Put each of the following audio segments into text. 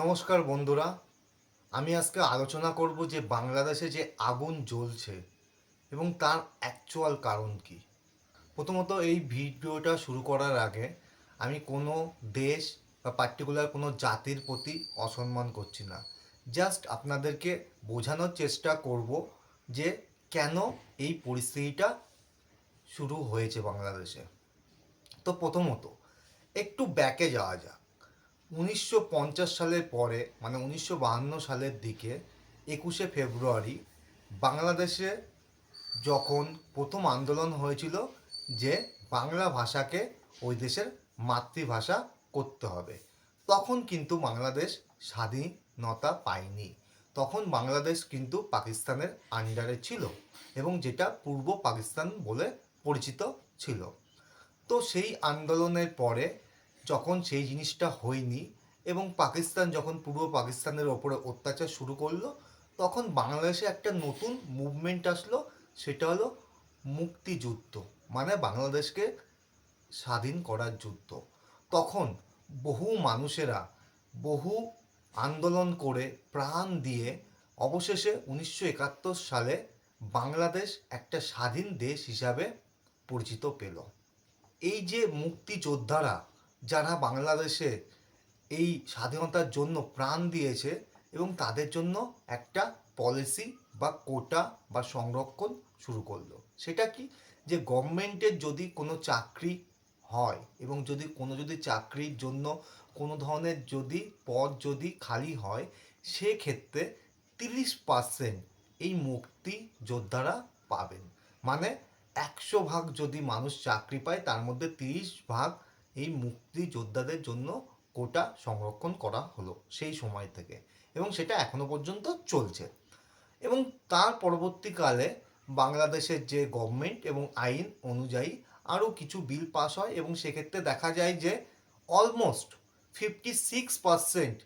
নমস্কার বন্ধুরা, আমি আজকে আলোচনা করব যে বাংলাদেশে যে আগুন জ্বলছে এবং তার অ্যাকচুয়াল কারণ কি। প্রথমত এই ভিডিওটা শুরু করার আগে আমি কোনো দেশ বা পার্টিকুলার কোনো জাতির প্রতি অসম্মান করছি না। জাস্ট আপনাদেরকে বোঝানোর চেষ্টা করব যে কেন এই পরিস্থিতিটা শুরু হয়েছে বাংলাদেশে। তো প্রথমত, একটু ব্যাকে যাওয়া যাক। উনিশশো পঞ্চাশ সালের পরে মানে উনিশশো সালের দিকে, একুশে ফেব্রুয়ারি, বাংলাদেশে যখন প্রথম আন্দোলন হয়েছিল যে বাংলা ভাষাকে ওই দেশের মাতৃভাষা করতে হবে, তখন কিন্তু বাংলাদেশ স্বাধীনতা পায়নি। তখন বাংলাদেশ কিন্তু পাকিস্তানের আন্ডারে ছিল এবং যেটা পূর্ব পাকিস্তান বলে পরিচিত ছিল। তো সেই আন্দোলনের পরে যখন সেই জিনিসটা হয়নি এবং পাকিস্তান যখন পূর্ব পাকিস্তানের ওপরে অত্যাচার শুরু করল, তখন বাংলাদেশে একটা নতুন মুভমেন্ট আসলো, সেটা হলো মুক্তিযুদ্ধ মানে বাংলাদেশকে স্বাধীন করার যুদ্ধ। তখন বহু মানুষেরা বহু আন্দোলন করে প্রাণ দিয়ে অবশেষে উনিশশো একাত্তর সালে বাংলাদেশ একটা স্বাধীন দেশ হিসাবে পরিচিত পেল। এই যে মুক্তিযোদ্ধারা যারা বাংলাদেশে এই স্বাধীনতার জন্য প্রাণ দিয়েছে এবং তাদের জন্য একটা পলিসি বা কোটা বা সংরক্ষণ শুরু করল। সেটা কি? যে গভর্নমেন্টের যদি কোনো চাকরি হয় এবং যদি কোনো যদি চাকরির জন্য কোনো ধরনের যদি পদ যদি খালি হয়, সেক্ষেত্রে তিরিশ পার্সেন্ট এই মুক্তি যোদ্ধারা পাবেন। মানে একশো ভাগ যদি মানুষ চাকরি পায়, তার মধ্যে তিরিশ ভাগ এই মুক্তিযোদ্ধাদের জন্য কোটা সংরক্ষণ করা হলো সেই সময় থেকে এবং সেটা এখনও পর্যন্ত চলছে। এবং তার পরবর্তীকালে বাংলাদেশের যে গভর্নমেন্ট এবং আইন অনুযায়ী আরও কিছু বিল পাস হয় এবং সেক্ষেত্রে দেখা যায় যে অলমোস্ট ফিফটি সিক্স পার্সেন্ট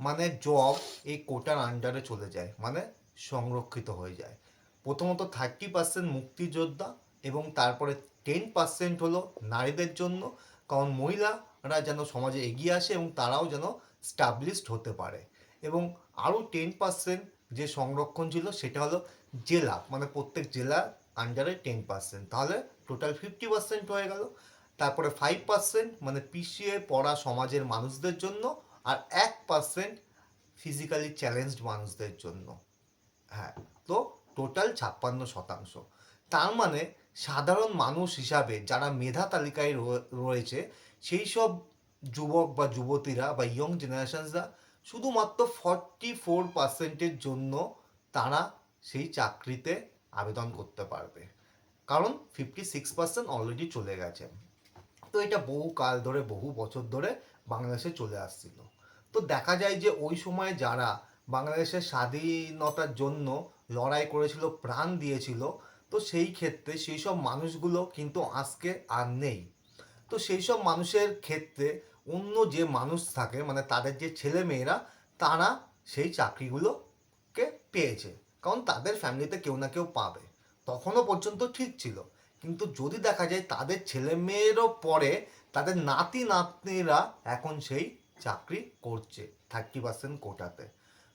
মানে জব এই কোটার আন্ডারে চলে যায় মানে সংরক্ষিত হয়ে যায়। প্রথমত থার্টি পার্সেন্ট মুক্তিযোদ্ধা এবং তারপরে টেন পার্সেন্ট হলো নারীদের জন্য কারণ মহিলারা যেন সমাজে এগিয়ে আসে এবং তারাও যেন স্টাবলিশড হতে পারে। এবং আরও টেন পার্সেন্ট যে সংরক্ষণ ছিল সেটা হলো জেলা মানে প্রত্যেক জেলার আন্ডারে টেন পার্সেন্ট তাহলে টোটাল ফিফটি পার্সেন্ট হয়ে গেল। তারপরে ফাইভ পার্সেন্ট মানে পিছিয়ে পড়া সমাজের মানুষদের জন্য আর এক পার্সেন্ট ফিজিক্যালি চ্যালেঞ্জড মানুষদের জন্য। হ্যাঁ তো টোটাল ছাপ্পান্ন শতাংশ। তার মানে সাধারণ মানুষ হিসাবে যারা মেধা তালিকায় রয়ে- রয়েছে, সেই সব যুবক বা যুবতীরা বা ইয়ং জেনারেশনসরা শুধুমাত্র ফর্টি ফোর পার্সেন্টের জন্য তারা সেই চাকরিতে আবেদন করতে পারবে। কারণ ফিফটি সিক্স পার্সেন্ট অলরেডি চলে গেছে। তো এটা বহু কাল ধরে, বহু বছর ধরে বাংলাদেশে চলে আসছিল। তো দেখা যায় যে ওই সময় যারা বাংলাদেশের স্বাধীনতার জন্য লড়াই করেছিল, প্রাণ দিয়েছিল তো সেই ক্ষেত্রে সেই সব মানুষগুলো কিন্তু আজকে আর নেই। তো সেই সব মানুষের ক্ষেত্রে অন্য যে মানুষ থাকে মানে তাদের যে ছেলে মেয়েরা, তারা সেই চাকরিগুলোকে পেয়েছে। কারণ তাদের ফ্যামিলিতে কেউ না কেউ পাবে। তখনও পর্যন্ত ঠিক ছিল। কিন্তু যদি দেখা যায় তাদের ছেলে মেয়েরও পরে তাদের নাতি নাতনিরা এখন সেই চাকরি করছে, থার্টি পার্সেন্ট কোটাতে।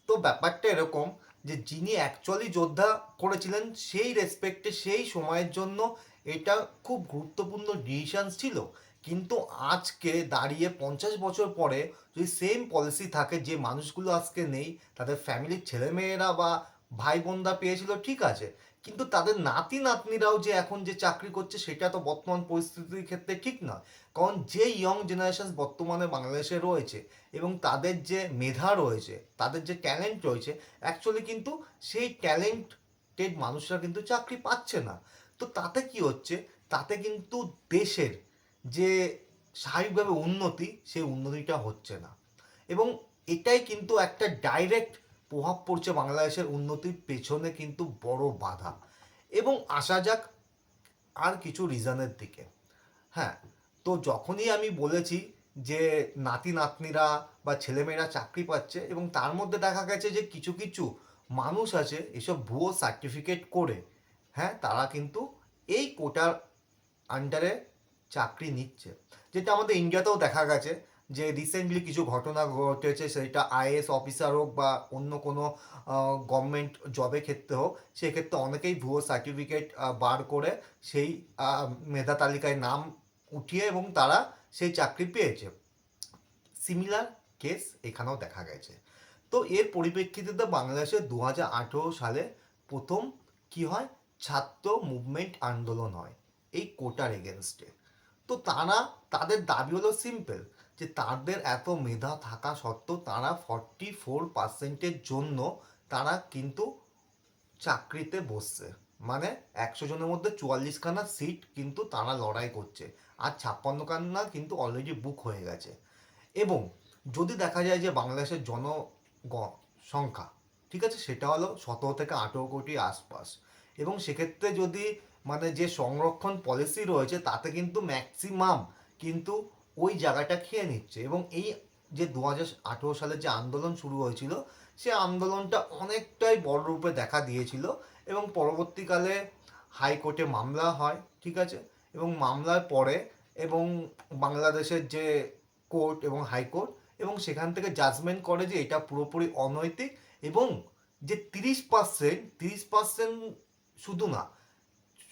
তো ব্যাপারটা এরকম যে যিনি অ্যাকচুয়ালি যোদ্ধা করেছিলেন, সেই রেসপেক্টে সেই সময়ের জন্য এটা খুব গুরুত্বপূর্ণ ডিসিশান ছিল। কিন্তু আজকে দাঁড়িয়ে পঞ্চাশ বছর পরে যদি সেম পলিসি থাকে, যে মানুষগুলো আজকে নেই, তাদের ফ্যামিলির ছেলেমেয়েরা বা ভাই বোনরা পেয়েছিল, ঠিক আছে। কিন্তু তাদের নাতি নাতনিরাও যে এখন যে চাকরি করছে, সেটা তো বর্তমান পরিস্থিতির ক্ষেত্রে ঠিক নয়। কারণ যে ইয়ং জেনারেশন বর্তমানে বাংলাদেশে রয়েছে এবং তাদের যে মেধা রয়েছে, তাদের যে ট্যালেন্ট রয়েছে অ্যাকচুয়ালি কিন্তু সেই ট্যালেন্টেড মানুষরা কিন্তু চাকরি পাচ্ছে না। তো তাতে কি হচ্ছে? তাতে কিন্তু দেশের যে স্বাভাবিকভাবে উন্নতি, সেই উন্নতিটা হচ্ছে না। এবং এটাই কিন্তু একটা ডাইরেক্ট প্রভাব পড়ছে বাংলাদেশের উন্নতির পেছনে কিন্তু বড় বাধা। এবং আসা যাক আর কিছু রিজনের দিকে। হ্যাঁ তো যখনই আমি বলেছি যে নাতি নাতনিরা বা ছেলেমেয়েরা চাকরি পাচ্ছে এবং তার মধ্যে দেখা গেছে যে কিছু কিছু মানুষ আছে এসব ভুয়ো সার্টিফিকেট করে হ্যাঁ তারা কিন্তু এই কোটার আন্ডারে চাকরি নিচ্ছে। যেটা আমাদের ইন্ডিয়াতেও দেখা গেছে। যে রিসেন্টলি কিছু ঘটনা ঘটেছে, সেটা আইএস অফিসার হোক বা অন্য কোনো গভর্নমেন্ট জবে ক্ষেত্রে হোক, সেক্ষেত্রে অনেকেই ভুয়ো সার্টিফিকেট বার করে সেই মেধা তালিকায় নাম উঠিয়ে এবং তারা সেই চাকরি পেয়েছে। সিমিলার কেস এখানেও দেখা গেছে। তো এর পরিপ্রেক্ষিতে তো বাংলাদেশে দু হাজার আঠেরো সালে প্রথম কি হয়? ছাত্র মুভমেন্ট আন্দোলন হয়, এই কোটার এগেনস্টে তো তারা, তাদের দাবি হলো সিম্পল যে তাদের এত মেধা থাকা সত্ত্বেও তারা ফর্টি ফোর পার্সেন্টের জন্য তারা কিন্তু চাকরিতে বসছে। মানে একশো জনের মধ্যে চুয়াল্লিশখানা সিট কিন্তু তারা লড়াই করছে। আর ছাপ্পান্ন খানা কিন্তু অলরেডি বুক হয়ে গেছে। এবং যদি দেখা যায় যে বাংলাদেশের জন সংখ্যা ঠিক আছে, সেটা হলো সতেরো থেকে আঠেরো কোটি আশপাশ। এবং সেক্ষেত্রে যদি মানে যে সংরক্ষণ পলিসি রয়েছে, তাতে কিন্তু ম্যাক্সিমাম কিন্তু ওই জায়গাটা খেয়ে নিচ্ছে। এবং এই যে দু হাজার আঠেরো সালে যে আন্দোলন শুরু হয়েছিল, সে আন্দোলনটা অনেকটাই বড় রূপে দেখা দিয়েছিল এবং পরবর্তীকালে হাইকোর্টে মামলা হয়, ঠিক আছে? এবং মামলার পরে এবং বাংলাদেশের যে কোর্ট এবং হাইকোর্ট এবং সেখান থেকে জাজমেন্ট করে যে এটা পুরোপুরি অনৈতিক এবং যে তিরিশ পার্সেন্ট তিরিশ পার্সেন্ট শুধু না,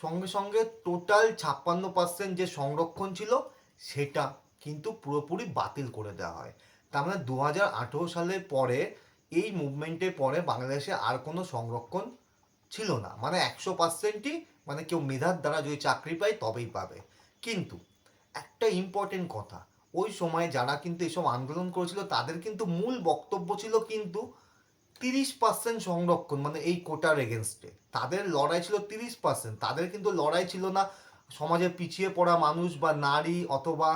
সঙ্গে সঙ্গে টোটাল ছাপ্পান্ন পার্সেন্ট যে সংরক্ষণ ছিল, সেটা কিন্তু পুরোপুরি বাতিল করে দেওয়া হয়। তার মানে দু হাজার আঠেরো সালের পরে এই মুভমেন্টের পরে বাংলাদেশে আর কোনো সংরক্ষণ ছিল না। মানে একশো পার্সেন্টই মানে কেউ মেধার দ্বারা যদি চাকরি পায় তবেই পাবে। কিন্তু একটা ইম্পর্টেন্ট কথা, ওই সময় যারা কিন্তু এসব আন্দোলন করেছিল তাদের কিন্তু মূল বক্তব্য ছিল কিন্তু তিরিশ পার্সেন্ট সংরক্ষণ মানে এই কোটার এগেনস্টে তাদের লড়াই ছিল তিরিশ পার্সেন্ট তাদের কিন্তু লড়াই ছিল না সমাজে পিছিয়ে পড়া মানুষ বা নারী অথবা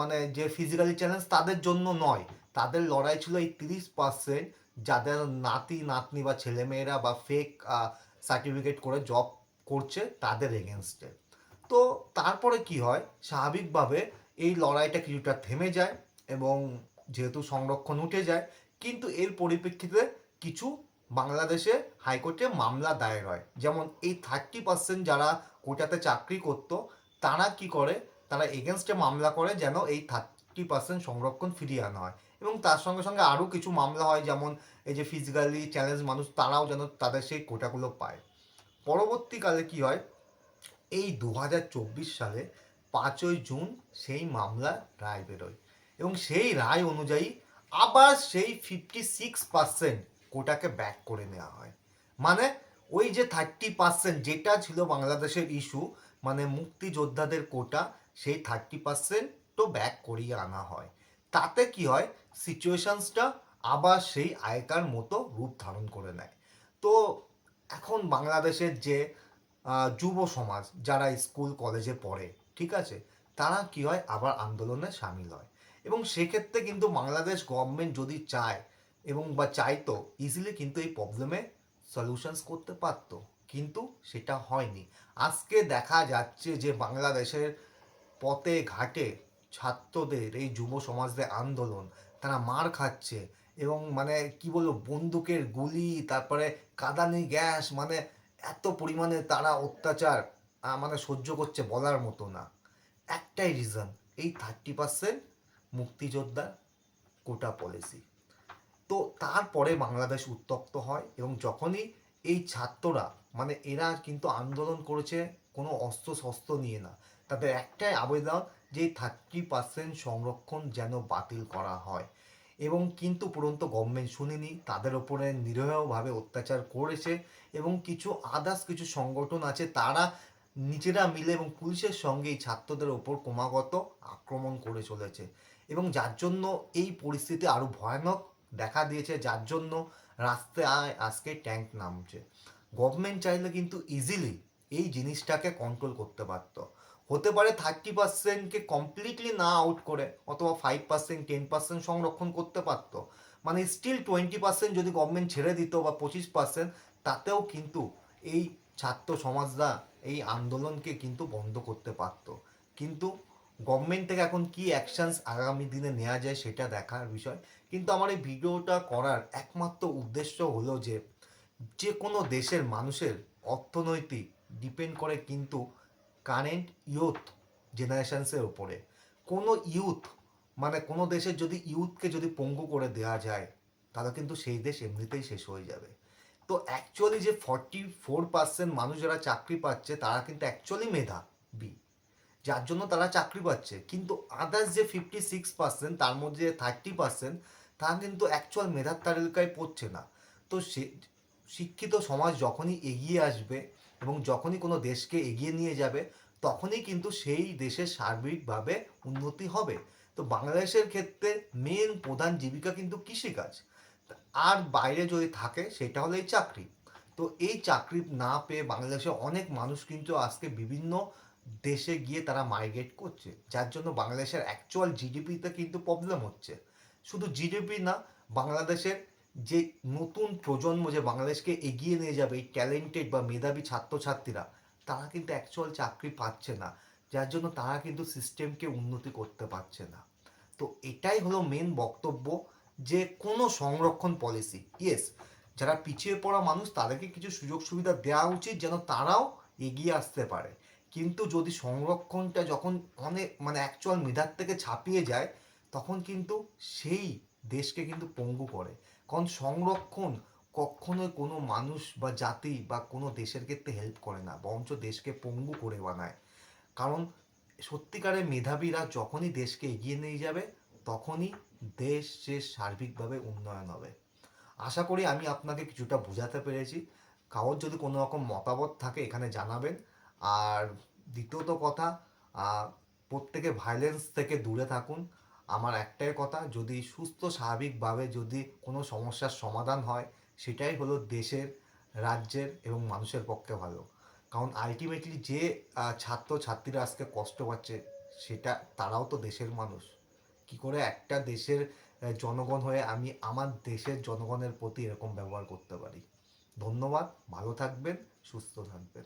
মানে যে ফিজিক্যালি চ্যালেঞ্জ তাদের জন্য নয়। তাদের লড়াই ছিল এই তিরিশ পার্সেন্ট যাদের নাতি, নাতনি বা ছেলেমেয়েরা বা ফেক সার্টিফিকেট করে জব করছে তাদের এগেনস্টে তো তারপরে কি হয়? স্বাভাবিকভাবে এই লড়াইটা কিছুটা থেমে যায় এবং যেহেতু সংরক্ষণ উঠে যায়, কিন্তু এর পরিপ্রেক্ষিতে কিছু বাংলাদেশে হাইকোর্টে মামলা দায়ের হয়। যেমন এই থার্টি পার্সেন্ট যারা কোটাতে চাকরি করত, তারা কি করে? তারা এগেনস্টে মামলা করে যেন এই থার্টি পার্সেন্ট সংরক্ষণ ফিরিয়ে আনা হয়। এবং তার সঙ্গে সঙ্গে আরও কিছু মামলা হয়, যেমন এই যে ফিজিক্যালি চ্যালেঞ্জ মানুষ, তারাও যেন তাদের সেই কোটাগুলো পায়। পরবর্তীকালে কি হয়? এই দু হাজার চব্বিশ সালে পাঁচই জুন সেই মামলা রায় বেরোয়। এবং সেই রায় অনুযায়ী আবার সেই ফিফটি সিক্স পার্সেন্ট কোটাকে ব্যাক করে নেওয়া হয়। মানে ওই যে থার্টি পার্সেন্ট যেটা ছিল বাংলাদেশের ইস্যু মানে মুক্তিযোদ্ধাদের কোটা সেই থার্টি পার্সেন্টও ব্যাক করিয়ে আনা হয়। তাতে কি হয়? সিচুয়েশানসটা আবার সেই আয়কার মতো রূপ ধারণ করে নেয়। তো এখন বাংলাদেশের যে যুব সমাজ যারা স্কুল কলেজে পড়ে, ঠিক আছে? তারা কি হয়? আবার আন্দোলনে সামিল হয়। এবং সেক্ষেত্রে কিন্তু বাংলাদেশ গভর্নমেন্ট যদি চায় এবং বা চাইতো ইজিলি কিন্তু এই প্রবলেমে সলিউশনস করতে পারতো। কিন্তু সেটা হয়নি। আজকে দেখা যাচ্ছে যে বাংলাদেশের পথে ঘাটে ছাত্রদের এই যুব সমাজদের আন্দোলন। তারা মার খাচ্ছে এবং মানে কি বলব, বন্দুকের গুলি, তারপরে কাদানি গ্যাস মানে এত পরিমাণে তারা অত্যাচার মানে সহ্য করছে বলার মতো না। একটাই রিজন এই থার্টি পার্সেন্ট মুক্তিযোদ্ধা কোটা পলিসি তো তারপরে বাংলাদেশ উত্তপ্ত হয় এবং যখনই এই ছাত্ররা মানে এরা কিন্তু আন্দোলন করেছে কোনো অস্ত্র শস্ত্র নিয়ে না। তাদের একটাই আবেদন যে থার্টি পার্সেন্ট সংরক্ষণ যেন বাতিল করা হয়। এবং কিন্তু পর্যন্ত গভর্নমেন্ট শুনেনি, তাদের ওপরে নিরীহভাবে অত্যাচার করেছে এবং কিছু আদার্স কিছু সংগঠন আছে, তারা নিজেরা মিলে এবং পুলিশের সঙ্গে এই ছাত্রদের ওপর ক্রমাগত আক্রমণ করে চলেছে। এবং যার জন্য এই পরিস্থিতি আরও ভয়ানক দেখা দিয়েছে, যার জন্য রাস্তায় আজকে ট্যাঙ্ক নামছে। গভর্নমেন্ট চাইলে কিন্তু ইজিলি এই জিনিসটাকে কন্ট্রোল করতে পারত। হতে পারে থার্টি পার্সেন্টকে কমপ্লিটলি না আউট করে অথবা ফাইভ পার্সেন্ট টেন পার্সেন্ট সংরক্ষণ করতে পারতো। মানে স্টিল টোয়েন্টি পার্সেন্ট যদি গভর্নমেন্ট ছেড়ে দিত বা পঁচিশ পার্সেন্ট তাতেও কিন্তু এই ছাত্র সমাজরা এই আন্দোলনকে কিন্তু বন্ধ করতে পারত। কিন্তু গভর্নমেন্ট থেকে এখন কি অ্যাকশনস আগামী দিনে নেওয়া যায় সেটা দেখার বিষয়। কিন্তু আমার এই ভিডিওটা করার একমাত্র উদ্দেশ্য হলো যে যে কোনো দেশের মানুষের অর্থনৈতিক ডিপেন্ড করে কিন্তু কারেন্ট ইউথ জেনারেশনসের ওপরে কোনো ইউথ মানে কোনো দেশের যদি ইউথকে যদি পঙ্গু করে দেওয়া যায়, তাহলে কিন্তু সেই দেশ এমনিতেই শেষ হয়ে যাবে। তো অ্যাকচুয়ালি যে ফর্টি ফোর পার্সেন্ট মানুষ যারা চাকরি পাচ্ছে, তারা কিন্তু অ্যাকচুয়ালি মেধা বি যার জন্য তারা চাকরি পাচ্ছে। কিন্তু আদার্স যে ফিফটি সিক্স পার্সেন্ট তার মধ্যে থার্টি পার্সেন্ট তারা কিন্তু অ্যাকচুয়াল মেধার তালিকায় পড়ছে না। তো সে, শিক্ষিত সমাজ যখনই এগিয়ে আসবে এবং যখনই কোনো দেশকে এগিয়ে নিয়ে যাবে, তখনই কিন্তু সেই দেশের সার্বিকভাবে উন্নতি হবে। তো বাংলাদেশের ক্ষেত্রে মেন প্রধান জীবিকা কিন্তু কৃষিকাজ। আর বাইরে যদি থাকে, সেটা হলো এই চাকরি। তো এই চাকরি না পেয়ে বাংলাদেশে অনেক মানুষ কিন্তু আজকে বিভিন্ন দেশে গিয়ে তারা মাইগ্রেট করছে। যার জন্য বাংলাদেশের অ্যাকচুয়াল জিডিপিতে কিন্তু প্রবলেম হচ্ছে। শুধু জিডিপি না, বাংলাদেশের যে নতুন প্রজন্ম যে বাংলাদেশকে এগিয়ে নিয়ে যাবে, এই ট্যালেন্টেড বা মেধাবী ছাত্রছাত্রীরা, তারা কিন্তু অ্যাকচুয়াল চাকরি পাচ্ছে না। যার জন্য তারা কিন্তু সিস্টেমকে উন্নতি করতে পারছে না। তো এটাই হলো মেন বক্তব্য যে কোনো সংরক্ষণ পলিসি ইয়েস যারা পিছিয়ে পড়া মানুষ, তাদেরকে কিছু সুযোগ সুবিধা দেওয়া উচিত যেন তারাও এগিয়ে আসতে পারে। কিন্তু যদি সংরক্ষণটা যখন অনেক মানে অ্যাকচুয়াল মেধার থেকে ছাপিয়ে যায়, তখন কিন্তু সেই দেশকে কিন্তু পঙ্গু করে। কারণ সংরক্ষণ কখনোই কোনো মানুষ বা জাতি বা কোনো দেশের ক্ষেত্রে হেল্প করে না, বরঞ্চ দেশকে পঙ্গু করে বানায়। কারণ সত্যিকারের মেধাবীরা যখনই দেশকে এগিয়ে নিয়ে যাবে, তখনই দেশের সার্বিকভাবে উন্নয়ন হবে। আশা করি আমি আপনাকে কিছুটা বোঝাতে পেরেছি। কারোর যদি কোনো রকম মতামত থাকে এখানে জানাবেন। আর দ্বিতীয়ত কথা প্রত্যেকে ভায়োলেন্স থেকে দূরে থাকুন। আমার একটাই কথা, যদি সুস্থ, স্বাভাবিকভাবে যদি কোনো সমস্যার সমাধান হয়, সেটাই হলো দেশের, রাজ্যের এবং মানুষের পক্ষে ভালো। কারণ আলটিমেটলি যে ছাত্র ছাত্রীরা আজকে কষ্ট পাচ্ছে, সেটা তারাও তো দেশের মানুষ। কি করে একটা দেশের জনগণ হয়ে আমি আমার দেশের জনগণের প্রতি এরকম ব্যবহার করতে পারি? ধন্যবাদ, ভালো থাকবেন, সুস্থ থাকবেন।